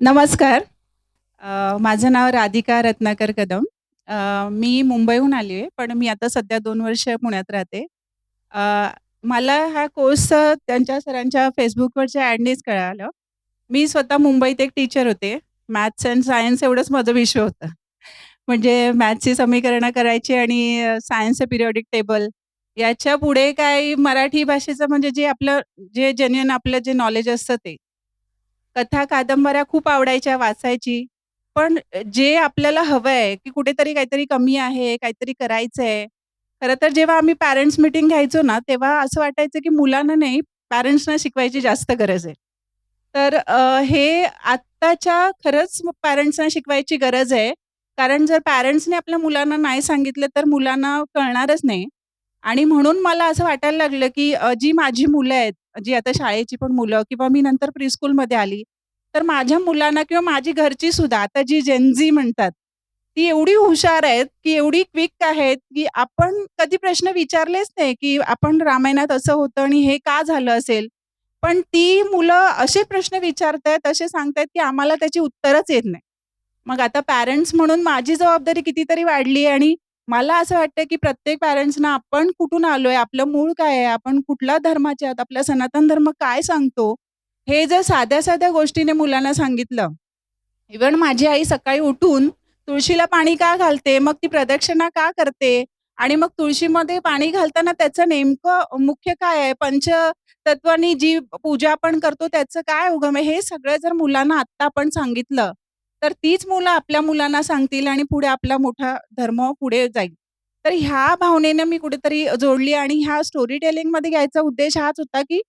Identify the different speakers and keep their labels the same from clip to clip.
Speaker 1: नमस्कार. अ, माझं नाव राधिका रत्नाकर कदम. अ, मी मुंबईहून आली आहे, पण मी आता सध्या 2 वर्ष पुण्यात राहते. अ, मला हा कोर्स अ, त्यांच्या सरांच्या Facebookवरच्या ॲडनीच कळालं. मी स्वतः मुंबईत एक टीचर होते. मॅथ्स अँड सायन्स एवढंच माझं विषय होतं. म्हणजे मॅथ्सची समीकरणं करायची आणि अ, सायन्सचं पिरियॉडिक टेबल. याच्यापुढे काही मराठी भाषेचं म्हणजे जे आपलं जे जेन्युइन आपलं जे नॉलेज असतं ते. कथा, कादंबऱ्या खूप आवडायच्या वाचायची. पण जे आपल्याला हवंय, की कुठेतरी काहीतरी कमी आहे, काहीतरी करायचंय. खरं तर जेव्हा आम्ही पॅरेंट्स मीटिंग घ्यायचो ना, तेव्हा असं वाटायचं, की मुलांना नाही, पॅरेंट्सना शिकवायची जास्त गरज आहे. तर अ, हे आत्ताच्या खरंच पॅरेंट्सना शिकवायची गरज आहे. कारण जर पॅरेंट्सने आपल्या मुलांना नाही सांगितलं, तर मुलांना कळणारच नाही. आणि म्हणून मला असं वाटायला लागलं, की अ, जी माझी मुलं आहेत, जी आता शाळेची पण मुलं किंवा मी नंतर प्रीस्कूलमध्ये आली. तर माझ्या मुलांना किंवा माझी घरची सुद्धा आता जी जेनझी म्हणतात, ती एवढी हुशार आहेत, की एवढी क्विक आहेत, की आपण कधी प्रश्न विचारलेच नाही, की आपण रामायणात असं होतं आणि हे का झालं असेल? पण ती मुलं असे प्रश्न विचारतायत, असे सांगतायत, की आम्हाला त्याची उत्तरच येत नाही. मग आता पॅरेंट्स म्हणून माझी जबाबदारी कितीतरी वाढली आणि मला असं वाटतं, की प्रत्येक पॅरेंट्सना आपण कुठून आलोय, आपलं मूळ काय आहे, आपण कुठल्या धर्माचे आहोत, आपला सनातन धर्म काय सांगतो, हे जर साध्या-साध्या गोष्टीने मुलांना सांगितलं. इव्हन माझी आई सकाळी उठून तुळशीला पाणी का घालते, मग ती प्रदक्षिणा का करते आणि मग तुळशीमध्ये पाणी घालताना त्याचं नेमकं मुख्य काय आहे, पंचतत्वानी जी पूजा आपण करतो त्याचं काय उगम आहे, हे सगळं जर मुलांना आत्ता आपण सांगितलं, तर तीच मुलं आपल्या मुलांना सांगतील आणि पुढे आपला मोठा धर्म पुढे जाईल. तर ह्या भावनेनं मी कुठेतरी जोडली आणि ह्या स्टोरी टेलिंगमध्ये घ्यायचा उद्देश हाच होता, की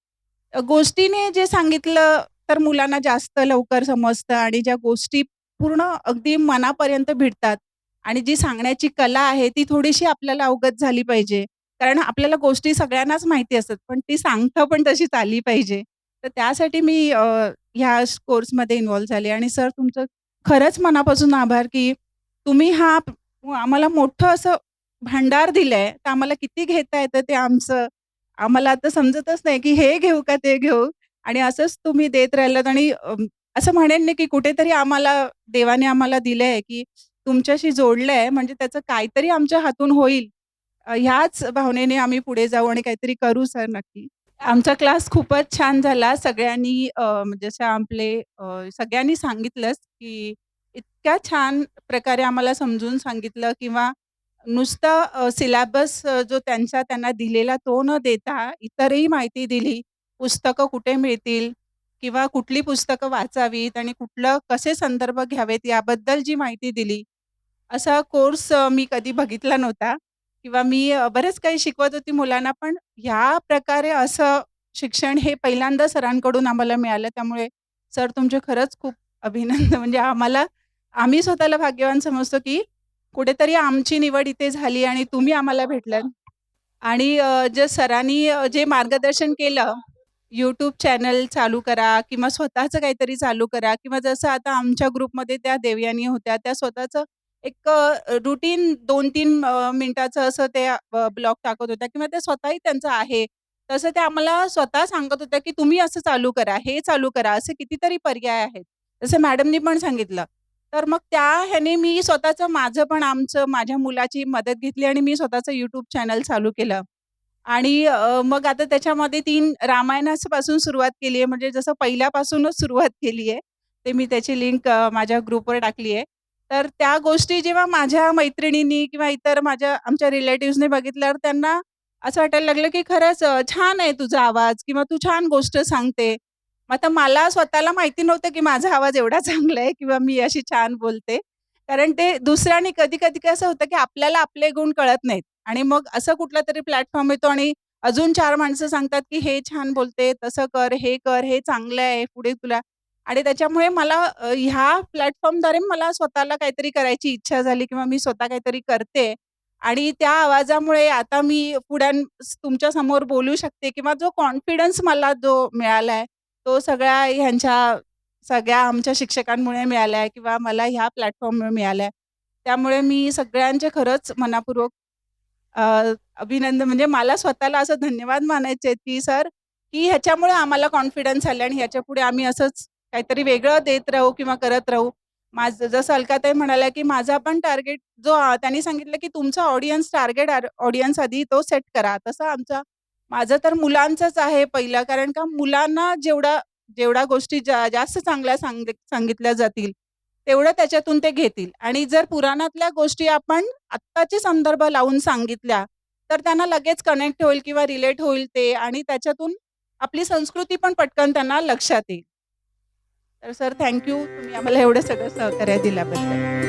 Speaker 1: गोष्टीने जे सांगितलं, तर मुलांना जास्त लवकर समजतं आणि ज्या गोष्टी पूर्ण अगदी मनापर्यंत भिडतात आणि जी सांगण्याची कला आहे, ती थोडीशी आपल्याला अवगत झाली पाहिजे. कारण आपल्याला गोष्टी सगळ्यांनाच माहिती असतात, पण ती सांगता पण तशीच आली पाहिजे. तर त्यासाठी मी ह्या कोर्समध्ये इन्व्हॉल्व्ह झाले आणि सर तुमचं खरंच मनापासून आभार, की तुम्ही हा आम्हाला मोठं असं भांडार दिलंय, तर आम्हाला किती घेता येतं ते आमचं आम्हाला आता समजतच नाही, की हे घेऊ का ते घेऊ? आणि असंच तुम्ही देत राहिलात आणि असं म्हणेन नाही, की कुठेतरी आम्हाला देवाने आम्हाला दिलंय, की तुमच्याशी जोडलंय म्हणजे त्याचं काहीतरी आमच्या हातून होईल. ह्याच भावनेने आम्ही पुढे जाऊ आणि काहीतरी करू सर नक्की. आमचा क्लास खूपच छान झाला. सगळ्यांनी जसं म्हणजे आपले सगळ्यांनी सांगितलंच, की इतक्या छान प्रकारे आम्हाला समजून सांगितलं किंवा नुसतं सिलॅबस सिलेबस जो त्यांचा त्यांना दिलेला तो न देता इतरही माहिती दिली. पुस्तकं कुठे मिळतील किंवा कुठली पुस्तकं वाचावीत आणि कुठलं कसे संदर्भ घ्यावेत याबद्दल जी माहिती दिली. असा कोर्स मी कधी बघितला नव्हता किंवा मी अ, काही शिकवत होती मुलांना, पण ह्या प्रकारे असं शिक्षण हे पहिल्यांदा सरांकडून आम्हाला मिळालं. त्यामुळे सर तुमचे खरंच खूप अभिनंदन. म्हणजे आम्हाला आम्ही स्वतःला भाग्यवान समजतो, की कुठेतरी आमची निवड इथे झाली आणि तुम्ही आम्हाला भेटलात. आणि अ, जे सरांनी अ, जे मार्गदर्शन केलं, YouTube चॅनल चालू करा किंवा स्वतःचं काहीतरी चालू करा किंवा जसं आता आमच्या ग्रुपमध्ये त्या देवयानी होत्या, त्या स्वतःचं एक अ, दोन 2-3 अ, मिनिटाचं असं ते अ, ब्लॉग टाकत होत्या किंवा ते स्वतःही त्यांचं आहे. तसं त्या आम्हाला स्वतः सांगत होत्या, की तुम्ही असं चालू करा, हे चालू करा, असे कितीतरी पर्याय आहेत. जसं मॅडमनी पण सांगितलं. तर मग त्या ह्याने मी स्वतःचं माझं पण आमचं माझ्या मुलाची मदत घेतली आणि मी स्वतःचं YouTube चॅनल चालू केलं. आणि अ, मग आता त्याच्यामध्ये 3 रामायणापासून सुरुवात केली आहे. म्हणजे जसं पहिल्यापासूनच सुरुवात केली आहे. ते मी त्याची लिंक अ, माझ्या ग्रुपवर टाकली आहे. तर त्या गोष्टी जेव्हा माझ्या मैत्रिणींनी किंवा इतर माझ्या आमच्या रिलेटिव्हने बघितल्यावर त्यांना असं वाटायला लागलं, की खरंच छान आहे तुझा आवाज किंवा तू छान गोष्ट सांगते. मग आता मला स्वतःला माहिती नव्हतं, की माझा आवाज एवढा चांगला आहे किंवा मी अशी छान बोलते. कारण ते दुसऱ्याने कधी-कधी कसं होतं, की आपल्याला आपले गुण कळत नाहीत आणि मग असं कुठला तरी प्लॅटफॉर्म येतो आणि अजून चार माणसं सांगतात, की "हे छान बोलते, तसं कर, हे कर, हे चांगलं आहे, पुढे तुला" आणि त्याच्यामुळे मला ह्या प्लॅटफॉर्मद्वारे मला स्वतःला काहीतरी करायची इच्छा झाली किंवा मी स्वतः काहीतरी करते. आणि त्या आवाजामुळे आता मी पुढ्यान तुमच्यासमोर बोलू शकते किंवा जो कॉन्फिडन्स मला जो मिळालाय तो सगळ्या ह्यांच्या सगळ्या आमच्या शिक्षकांमुळे मिळालाय किंवा मला ह्या प्लॅटफॉर्ममुळे मिळालाय. त्यामुळे मी सगळ्यांचे खरंच मनापूर्वक अभिनंदन म्हणजे मला स्वतःला असं धन्यवाद मानायचे की सर, की ह्याच्यामुळे आम्हाला कॉन्फिडन्स आला आणि ह्याच्यापुढे आम्ही असंच काहीतरी वेगळं देत राहू किंवा करत राहू. माझं जसं अलकाताई म्हणाल्या, की माझा पण टार्गेट जो त्यांनी सांगितलं, की तुमचा ऑडियन्स टार्गेट ऑडियन्स आधी तो सेट करा. तसं आमचा माझं तर मुलांचंच आहे पहिलं. कारण का मुलांना जेवढा जेवढ्या गोष्टी जा जास्त चांगल्या सांग सांगितल्या जातील, तेवढं त्याच्यातून ते घेतील आणि जर पुराणातल्या गोष्टी आपण आत्ताचे संदर्भ लावून सांगितल्या, तर त्यांना लगेच कनेक्ट होईल किंवा रिलेट होईल ते आणि त्याच्यातून आपली संस्कृती पण पटकन त्यांना लक्षात येईल. तर सर थँक यू तुम्ही आम्हाला एवढं सगळं सहकार्य दिल्याबद्दल.